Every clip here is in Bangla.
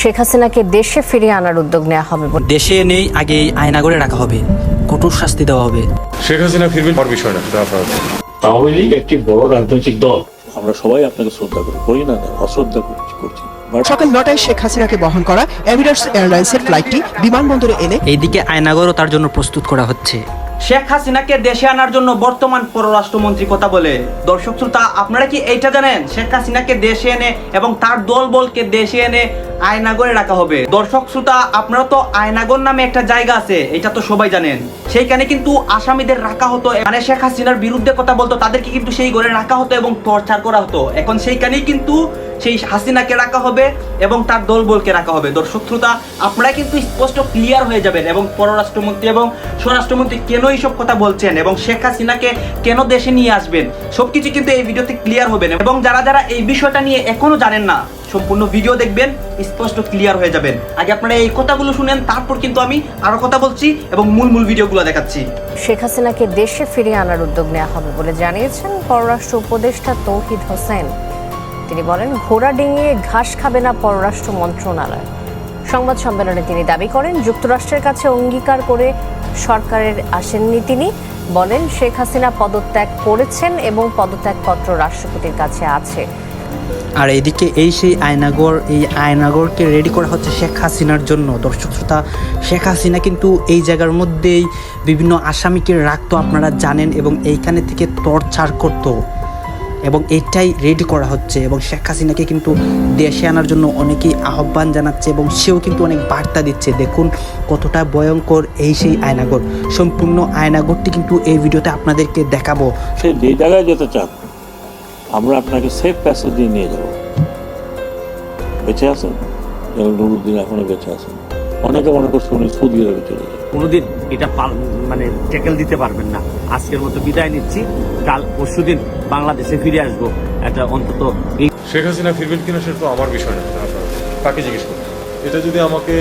শেখ হাসিনাকে দেশে ফিরিয়ে আনার উদ্যোগ নেওয়া হবে বলে। দেশে এনেই আগে আয়না করে রাখা হবে। কঠোর শাস্তি দেওয়া হবে। শেখ হাসিনা ফিরবেন হওয়ার বিষয় না। আওয়ামী লীগ একটি বড় রাজনৈতিক দল। আমরা সবাই আপনাকে শ্রদ্ধা করি করি না না, অশ্রদ্ধা করছি। করছি সকাল নটায় শেখ হাসিনাকে বহন করা এমিরেটস এয়ারলাইন্সের ফ্লাইটটি বিমানবন্দরে এনে এইদিকে আয়নাগরও তার জন্য প্রস্তুত করা হচ্ছে। শেখ হাসিনাকে দেশে আনার জন্য বর্তমান পররাষ্ট্রমন্ত্রী কথা বলে দর্শক শ্রোতা আপনারা কি এইটা জানেন? শেখ হাসিনাকে দেশে এনে এবং তার দল বলকে দেশে এনে আয়নাগরে রাখা হবে। দর্শক, শ্রোতা, আপনারা তো আয়নাগর নামে একটা জায়গা আছে, এটা তো সবাই জানেন। সেইখানে কিন্তু আসামিদের রাখা হতো মানে শেখ হাসিনার বিরুদ্ধে কথা বলতো, তাদেরকে কিন্তু সেই ঘরে রাখা হতো এবং টর্চার করা হতো। এখন সেইখানেই কিন্তু সেই হাসিনাকে রাখা হবে এবং তার দলবলকে রাখা হবে। দর্শক, শ্রোতা আপনারা কিন্তু স্পষ্ট ক্লিয়ার হয়ে যাবেন এবং পররাষ্ট্রমন্ত্রী এবং স্বরাষ্ট্রমন্ত্রী কেন এইসব কথা বলছেন এবং শেখ হাসিনাকে কেন দেশে নিয়ে আসবেন? সবকিছু কিন্তু এই ভিডিওতে ক্লিয়ার হবেন এবং যারা যারা এই বিষয়টা নিয়ে এখনও জানেন না সম্পূর্ণ ভিডিও দেখবেন, স্পষ্ট ক্লিয়ার হয়ে যাবেন। আগে আপনারা এই কথাগুলো শুনেন, তারপর কিন্তু আমি আরও কথা বলছি এবং মূল মূল ভিডিওগুলো দেখাচ্ছি। শেখ হাসিনাকে দেশে ফিরিয়ে আনার উদ্যোগ নেওয়া হবে বলে জানিয়েছেন পররাষ্ট্র উপদেষ্টা তৌহিদ হোসেন। তিনি বলেন, ঘোড়া ডিঙিয়ে ঘাস খাবে না পররাষ্ট্র মন্ত্রণালয়। সংবাদ সম্মেলনে তিনি দাবি করেন, যুক্তরাষ্ট্রের কাছে অঙ্গীকার করে সরকারের আসেননি তিনি। বলেন, শেখ হাসিনা পদত্যাগ করেছেন এবং পদত্যাগপত্র রাষ্ট্রপতির কাছে আছে। আর এদিকে এই সেই আয়নাগর, এই আয়নাগরকে রেডি করা হচ্ছে শেখ হাসিনার জন্য। দর্শক শ্রোতা, শেখ হাসিনা কিন্তু এই জায়গার মধ্যেই বিভিন্ন আসামিকে রাখতো, আপনারা জানেন, এবং এইখানে থেকে টর্চার করতো। এবং এটাই রেডি করা হচ্ছে, এবং শেখ হাসিনাকে কিন্তু দেশে আনার জন্য অনেকেই আহ্বান জানাচ্ছে, এবং সেও কিন্তু অনেক বার্তা দিচ্ছে। দেখুন কতটা ভয়ঙ্কর এই সেই আয়নাগর। সম্পূর্ণ আয়নাগরটি কিন্তু এই ভিডিওতে আপনাদেরকে দেখাবো। সে যেতে চান আমরা আপনাকে সেফ প্যাসেজ দিয়ে নিয়ে যাব। বেঁচে আছেন? যেমন নুরুদ্দিন এখনও বেঁচে আছেন। অনেকে মনে করছে উনি সৌদি আরবে চলে যাবেন। কোনোদিন এটা মানে ট্যাকেল দিতে পারবেন না। আজকের মতো বিদায় নিচ্ছি। কাল পরশুদিন বাংলাদেশে ফিরে আসব। একটা অন্তত এই শেখ হাসিনা ফিরবেন কিনা সেটা তো আমার বিষয় না। কাকে জিজ্ঞেস করুন এটা যদি আমাকে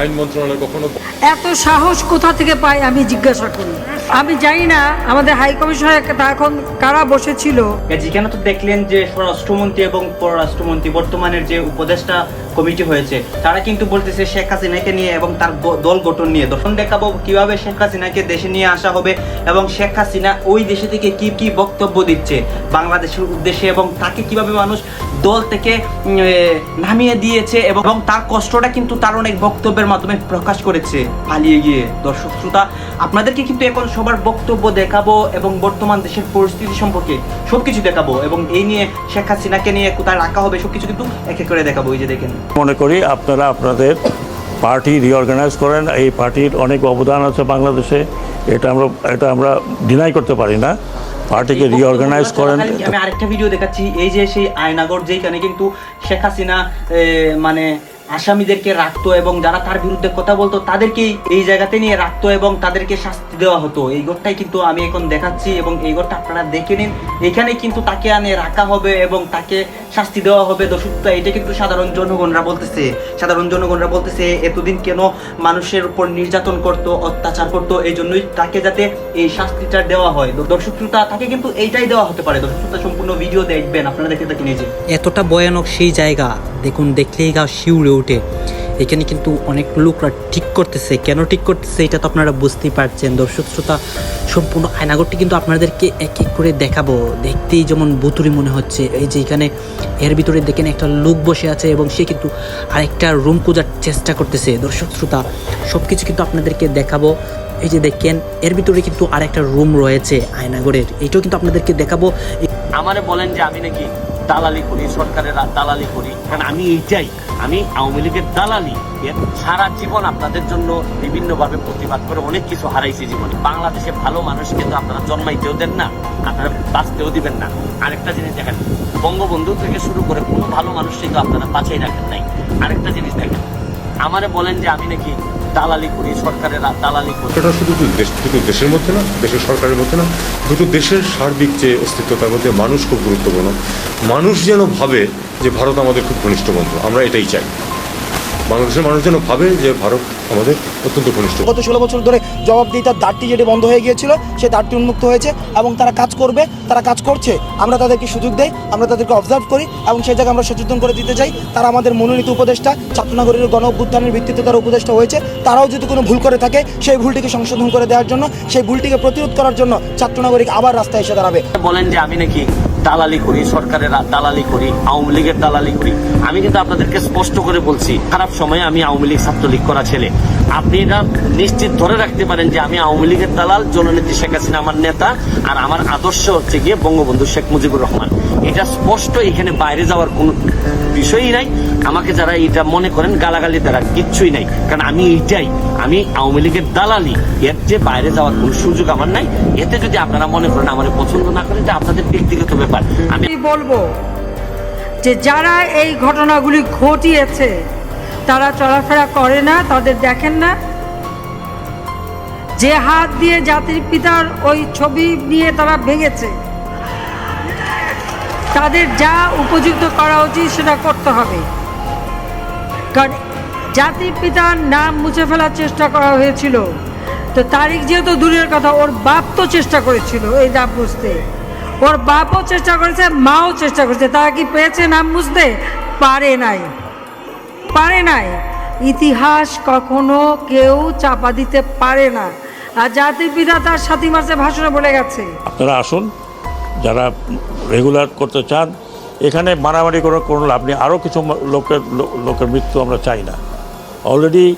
আইন মন্ত্রণালয় কখনো এত সাহস কোথা থেকে পাই আমি জিজ্ঞাসা করি। আমি জানি না, আমাদের হাই কমিশনার এখন কারা বসেছিল। যেখানে তো দেখলেন যে স্বরাষ্ট্রমন্ত্রী এবং পররাষ্ট্রমন্ত্রী, বর্তমানের যে উপদেষ্টা কমিটি হয়েছে, তারা কিন্তু বলতেছে শেখ হাসিনাকে নিয়ে এবং তার দল গঠন নিয়ে। দর্শন দেখাবো কীভাবে শেখ হাসিনাকে দেশে নিয়ে আসা হবে এবং শেখ হাসিনা ওই দেশে থেকে কি কি বক্তব্য দিচ্ছে, বাংলাদেশের উদ্দেশ্যে এবং তাকে কীভাবে মানুষ দল থেকে নামিয়ে দিয়েছে এবং তার কষ্টটা কিন্তু তার অনেক বক্তব্যের মাধ্যমে প্রকাশ করেছে পালিয়ে গিয়ে। দর্শক, শ্রোতা, আপনাদেরকে কিন্তু এখন সবার বক্তব্য দেখাবো এবং বর্তমান দেশের পরিস্থিতি সম্পর্কে সবকিছু দেখাবো এবং এই নিয়ে শেখ হাসিনাকে নিয়ে কোথায় রাখা হবে সবকিছু কিন্তু এক এক করে দেখাবো এই যে দেখেন। মনে করি আপনারা আপনাদের পার্টি রিঅর্গানাইজ করেন এই পার্টির অনেক অবদান আছে বাংলাদেশে এটা আমরা এটা আমরা ডিনাই করতে পারি না। পার্টিকে রিঅর্গানাইজ করেন। আমি আরেকটা ভিডিও দেখাচ্ছি এই যে সেই আয়নাগর যেখানে কিন্তু শেখ হাসিনা মানে আসামিদেরকে রাখতো এবং যারা তার বিরুদ্ধে কথা বলতো তাদেরকে এই জায়গাতে নিয়ে রাখতো এবং তাদেরকে শাস্তি দেওয়া হতো। এই ঘরটাই কিন্তু আমি এখন দেখাচ্ছি এবং এই ঘরটা আপনারা দেখে নিন। এখানে কিন্তু তাকে আনে রাখা হবে এবং তাকে শাস্তি দেওয়া হবে। দর্শকতা এটা কিন্তু সাধারণ জনগণরা বলতেছে। সাধারণ জনগণরা বলতেছে, এতদিন কেন মানুষের উপর নির্যাতন করত, অত্যাচার করতো? এই জন্যই তাকে যাতে এই শাস্তিটা দেওয়া হয়। দর্শক, শ্রোতা, তাকে কিন্তু এইটাই দেওয়া হতে পারে। দর্শক, শ্রোতা, সম্পূর্ণ ভিডিও দেখবেন। আপনারা দেখে থাকি যে। এতটা ভয়ানক সেই জায়গা। দেখুন, দেখলেই গা শিউরে ওঠে এখানে কিন্তু অনেক লোকরা ঠিক করতেছে। কেন ঠিক করতেছে এটা তো আপনারা বুঝতেই পারছেন। দর্শক শ্রোতা, সম্পূর্ণ আয়নাগরটি কিন্তু আপনাদেরকে এক এক করে দেখাবো। দেখতেই যেমন বুতুরি মনে হচ্ছে। এই যে এখানে, এর ভিতরে দেখেন একটা লোক বসে আছে এবং সে কিন্তু আরেকটা রুম খোঁজার চেষ্টা করতেছে। দর্শক শ্রোতা সব কিছু কিন্তু আপনাদেরকে দেখাবো। এই যে দেখেন, এর ভিতরে কিন্তু আরেকটা রুম রয়েছে আয়নাগরের। এটাও কিন্তু আপনাদেরকে দেখাবো। আমারে বলেন যে আমি নাকি দালালি করি, সরকারের দালালি করি। কারণ আমি এইটাই, আমি আওয়ামী লীগের দালালি। সারা জীবন আপনাদের জন্য বিভিন্নভাবে প্রতিবাদ করে অনেক কিছু হারাইছি জীবনে। বাংলাদেশে ভালো মানুষ কিন্তু আপনারা জন্মাইতেও দেন না, আপনারা বাঁচতেও দিবেন না। আরেকটা জিনিস দেখেন, বঙ্গবন্ধু থেকে শুরু করে কোনো ভালো মানুষ কিন্তু আপনারা বাঁচাই রাখেন নাই। আরেকটা জিনিস দেখেন, আমারে বলেন যে আমি নাকি দালালি করি, সরকারের দালালি করি। এটা শুধু দেশ দুটো দেশের মধ্যে না, দেশের সরকারের মধ্যে না, দুটো দেশের সার্বিক যে অস্তিত্ব তার মধ্যে মানুষ খুব গুরুত্বপূর্ণ। মানুষ যেন ভাবে যে ভারত আমাদের খুব ঘনিষ্ঠ বন্ধু, আমরা এটাই চাই। বাংলাদেশের মানুষ যেন ভাবে যে ভারত আমাদের অত্যন্ত ঘনিষ্ঠ। গত ষোলো বছর ধরে জবাবদিহিতার দ্বারটি যেটি বন্ধ হয়ে গিয়েছিল সেই দ্বারটি উন্মুক্ত হয়েছে এবং তারা কাজ করবে তারা কাজ করছে। আমরা তাদেরকে সুযোগ দেই আমরা তাদেরকে অবজার্ভ করি এবং সেই জায়গায় আমরা সচেতন করে দিতে চাই। তারা আমাদের মনোনীত উপদেষ্টা ছাত্রনগরীর গণ অভ্যুত্থানের ভিত্তিতে তারা উপদেষ্টা হয়েছে। তারাও যদি কোনো ভুল করে থাকে সেই ভুলটিকে সংশোধন করে দেওয়ার জন্য সেই ভুলটিকে প্রতিরোধ করার জন্য ছাত্রনগরীকে আবার রাস্তায় এসে দাঁড়াবে। বলেন যে আমি নাকি দালালি করি, সরকারের দালালি করি, আওয়ামী লীগের দালালি করি। আমি কিন্তু আপনাদেরকে স্পষ্ট করে বলছি, খারাপ সময়ে আমি আওয়ামী লীগ ছাত্রলীগ করা ছেলে। আপনি এটা নিশ্চিত ধরে রাখতে পারেন যে আমি আওয়ামী লীগের দালাল, জননেত্রী শেখ হাসিনা আমার নেতা, আর আমার আদর্শ হচ্ছে গিয়ে বঙ্গবন্ধু শেখ মুজিবুর রহমান। এটা স্পষ্ট, এখানে বাইরে যাওয়ার কোনো বিষয়ই নাই। আমাকে যারা এটা মনে করেন, গালাগালি তারা কিচ্ছুই নাই। কারণ আমি এইটাই, আমি আওয়ামী লীগের দালালি। এর যে বাইরে যাওয়ার কোনো সুযোগ আমার নাই। এতে যদি আপনারা মনে করেন, আমার পছন্দ না করেন, এটা আপনাদের ব্যক্তিগত ব্যাপার। আমি আমি বলব যে যারা এই ঘটনাগুলি ঘটিয়েছে তারা চলাফেরা করে না, তাদের দেখেন না। যে হাত দিয়ে জাতির পিতার ওই ছবি নিয়ে তারা ভেঙেছে, তাদের যা উপযুক্ত করা উচিত সেটা করতে হবে। কারণ জাতির পিতার নাম মুছে ফেলার চেষ্টা করা হয়েছিল। তো তারিখ যেহেতু দূরের কথা, ওর বাপ তো চেষ্টা করেছিল এই নাম মুছতে ওর বাপও চেষ্টা করেছে, মাও চেষ্টা করেছে, তারা কি পেয়েছে নাম মুছতে পারে নাই। পারে নাই। ইতিহাস কখনো কেউ চাপা দিতে পারে না। আর জাতির পিতা তার সাথী মাসে ভাষণে বলে গেছে। আপনারা আসুন, যারা রেগুলার করতে চান, এখানে মারামারি করে কোনো লাভ নেই। আরও কিছু লোকের লোকের মৃত্যু আমরা চাই না। অলরেডি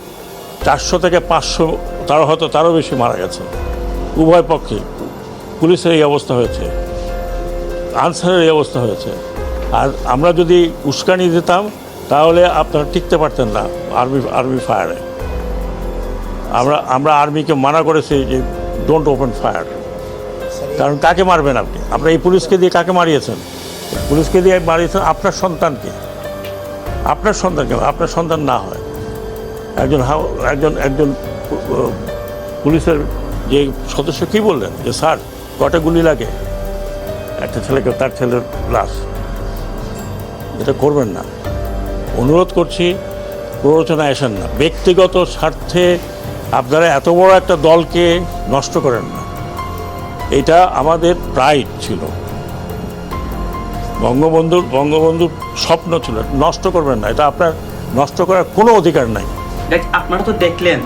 চারশো থেকে পাঁচশো তারও হয়তো তারও বেশি মারা গেছে। উভয় পক্ষে। পুলিশের এই অবস্থা হয়েছে। আনসারের এই অবস্থা হয়েছে। আর আমরা যদি উস্কানি দিতাম তাহলে আপনারা টিকতে পারতেন না আর্মি আর্মি ফায়ারে। আমরা আমরা আর্মিকে মানা করেছি যে ডোন্ট ওপেন ফায়ার কারণ কাকে মারবেন আপনি? আপনার এই পুলিশকে দিয়ে কাকে মারিয়েছেন? পুলিশকে দিয়ে মারিয়েছেন আপনার সন্তানকে। আপনার সন্তানকে আপনার সন্তান না হয়। একজন একজন একজন পুলিশের যে সদস্য কী বললেন? যে স্যার কটা গুলি লাগে? একটা ছেলেকে তার ছেলের লাশ। এটা করবেন না। অনুরোধ করছি প্ররোচনায় আসেন না। ব্যক্তিগত স্বার্থে আপনারা এত বড় একটা দলকে নষ্ট করেন না। এটা আমাদের প্রাইড ছিল। বঙ্গবন্ধুর বঙ্গবন্ধুর স্বপ্ন ছিল, নষ্ট করবেন না। এটা আপনার নষ্ট করার কোনো অধিকার নাই। আপনারা তো দেখলেন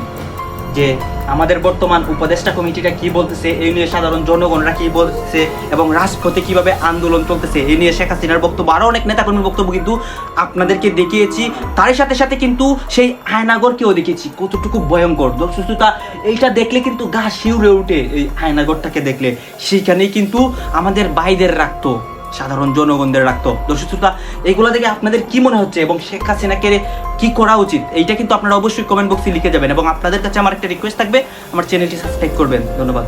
যে আমাদের বর্তমান উপদেষ্টা কমিটিটা কি বলতেছে, এই নিয়ে সাধারণ জনগণরা কি বলতেছে এবং রাজপথে কীভাবে আন্দোলন চলতেছে, এই নিয়ে শেখ হাসিনার বক্তব্য আরও অনেক নেতাকর্মীর বক্তব্য কিন্তু আপনাদেরকে দেখিয়েছি। তার সাথে সাথে কিন্তু সেই আয়নাগরকেও দেখিয়েছি। কতটুকু ভয়ঙ্কর। দর্শকতা এইটা দেখলে কিন্তু গা শিউরে উঠে এই আয়নাগরটাকে দেখলে। সেইখানেই কিন্তু আমাদের বাইদের রাখতো। সাধারণ জনগণদের রাখতো। দর্শক শ্রোতা, এইগুলো দেখে আপনাদের কি মনে হচ্ছে এবং শেখ হাসিনাকে কি করা উচিত? এইটা কিন্তু আপনারা অবশ্যই কমেন্ট বক্সে লিখে যাবেন এবং আপনাদের কাছে আমার একটা রিকোয়েস্ট থাকবে, আমার চ্যানেলটি সাবস্ক্রাইব করবেন। ধন্যবাদ।